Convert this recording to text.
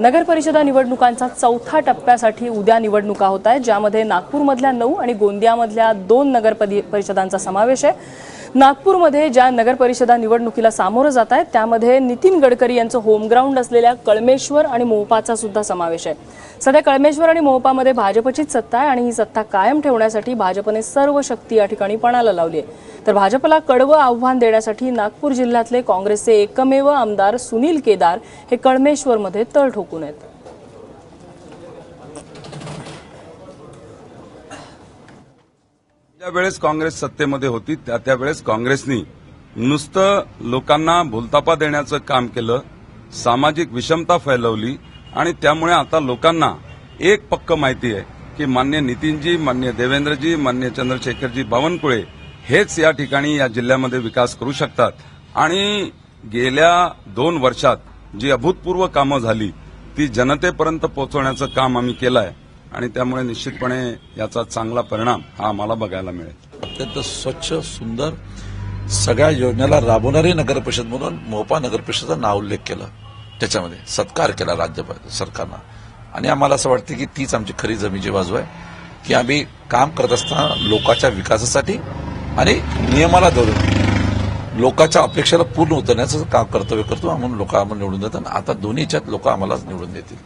नगर परिषदा निवडणुकांचा चौथा टप्प्यासाठी उद्या निवडणुका होत आहेत ज्यामध्ये नागपूरमधल्या नऊ आणि गोंदियामधल्या दोन नगर परिषदांचा समावेश आहे. नागपूरमध्ये ज्या नगरपरिषदा निवडणुकीला सामोरं जात आहेत त्यामध्ये नितीन गडकरी यांचं होमग्राऊंड असलेल्या कळमेश्वर आणि मोहपाचा सुद्धा समावेश आहे. सध्या कळमेश्वर आणि मोहपामध्ये भाजपचीच सत्ता आहे आणि ही सत्ता कायम ठेवण्यासाठी भाजपने सर्व शक्ती या ठिकाणी पणाला लावली आहे. तर भाजपला कडवं आव्हान देण्यासाठी नागपूर जिल्ह्यातले काँग्रेसचे एकमेव आमदार सुनील केदार हे कळमेश्वरमध्ये तळ ठोकून आहेत. ज्या वेळेस काँग्रेस सत्तेमध्ये होती त्या त्यावेळेस काँग्रेसनी नुसतं लोकांना भूलतापा देण्याचं काम केलं सामाजिक विषमता फैलवली आणि त्यामुळे आता लोकांना एक पक्क माहिती आहे की मान्य नितीनजी मान्य देवेंद्रजी मान्य चंद्रशेखरजी बावनकुळे हेच या ठिकाणी या जिल्ह्यामध्ये विकास करू शकतात. आणि गेल्या दोन वर्षात जी अभूतपूर्व कामं झाली ती जनतेपर्यंत पोहोचवण्याचं काम आम्ही केलं आहे आणि त्यामुळे निश्चितपणे याचा चांगला परिणाम हा आम्हाला बघायला मिळेल. अत्यंत स्वच्छ सुंदर सगळ्या योजनेला राबवणारी नगर परिषद म्हणून मोपा नगर परिषदेचा नाव उल्लेख केला. त्याच्यामध्ये सत्कार केला राज्य सरकारनं. आणि आम्हाला असं वाटतं की तीच आमची खरी जमीची बाजू आहे की आम्ही काम करत असताना लोकांच्या विकासासाठी आणि नियमाला धरून लोकांच्या अपेक्षेला पूर्ण उतरण्याचं काम कर्तव्य करतो म्हणून लोक आम्हाला निवडून देतात. आता दोन्ही लोक आम्हालाच निवडून देतील.